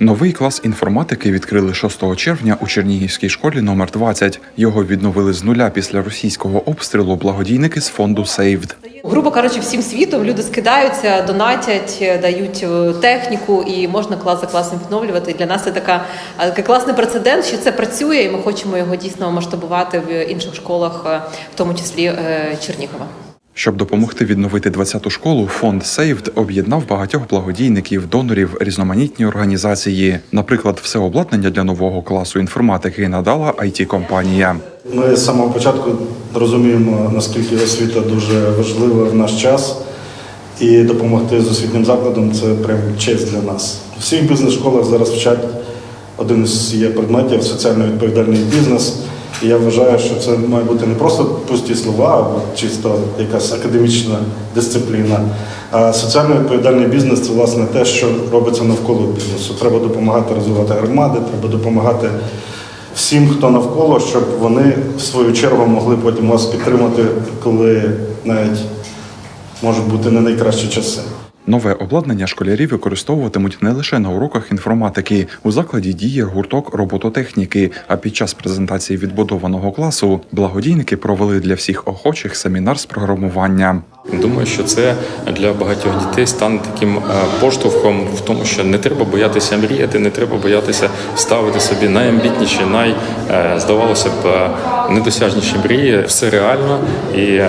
Новий клас інформатики відкрили 6 червня у Чернігівській школі номер 20. Його відновили з нуля після російського обстрілу благодійники з фонду Saved. Грубо кажучи, всім світом люди скидаються, донатять, дають е, техніку, і можна клас за класом відновлювати. Для нас це така е, класний прецедент, що це працює, і ми хочемо його дійсно масштабувати в інших школах, е, в тому числі Чернігова. Щоб допомогти відновити 20-ту школу, фонд Saved об'єднав багатьох благодійників, донорів, різноманітні організації. Наприклад, все обладнання для нового класу інформатики надала it компанія Ми з самого початку розуміємо, наскільки освіта дуже важлива в наш час, і допомогти з освітнім закладом це прям честь для нас. У всіх бізнес-школах зараз вчать один із є предметів соціально відповідальний бізнес. І я вважаю, що це має бути не просто пусті слова або чисто якась академічна дисципліна. А соціально відповідальний бізнес це власне те, що робиться навколо бізнесу. Треба допомагати розвивати громади, треба допомагати всім, хто навколо, щоб вони в свою чергу могли потім вас підтримати, коли навіть можуть бути не найкращі часи. Нове обладнання школярі використовуватимуть не лише на уроках інформатики. У закладі діє гурток робототехніки. А під час презентації відбудованого класу благодійники провели для всіх охочих семінар з програмування. Думаю, що це для багатьох дітей стане таким е, поштовхом в тому, що не треба боятися мріяти, не треба боятися ставити собі найамбітніші, най е, здавалося б е, недосяжніші мрії. Все реально, і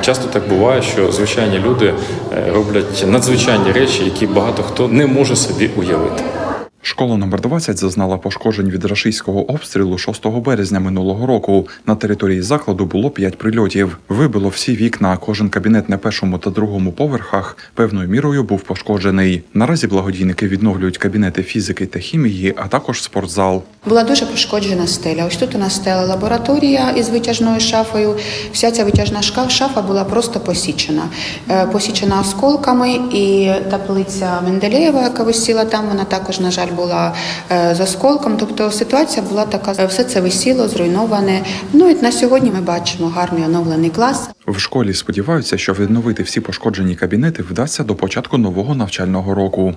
часто так буває, що звичайні люди роблять надзвичайні речі, які багато хто не може собі уявити. Школа номер 20 зазнала пошкоджень від рашистського обстрілу 6 березня минулого року. На території закладу було 5 прильотів. Вибило всі вікна. Кожен кабінет на першому та другому поверхах певною мірою був пошкоджений. Наразі благодійники відновлюють кабінети фізики та хімії, а також спортзал. Була дуже пошкоджена стеля. Ось тут у нас стела лабораторія із витяжною шафою. Вся ця витяжна шафа була просто посічена. Е, Посічена осколками, і таблиця Менделєєва, яка висіла там, вона також, на жаль, була е, з осколком. Тобто ситуація була така, е, все це висіло, зруйноване. Ну і на сьогодні ми бачимо гарний оновлений клас. В школі сподіваються, що відновити всі пошкоджені кабінети вдасться до початку нового навчального року.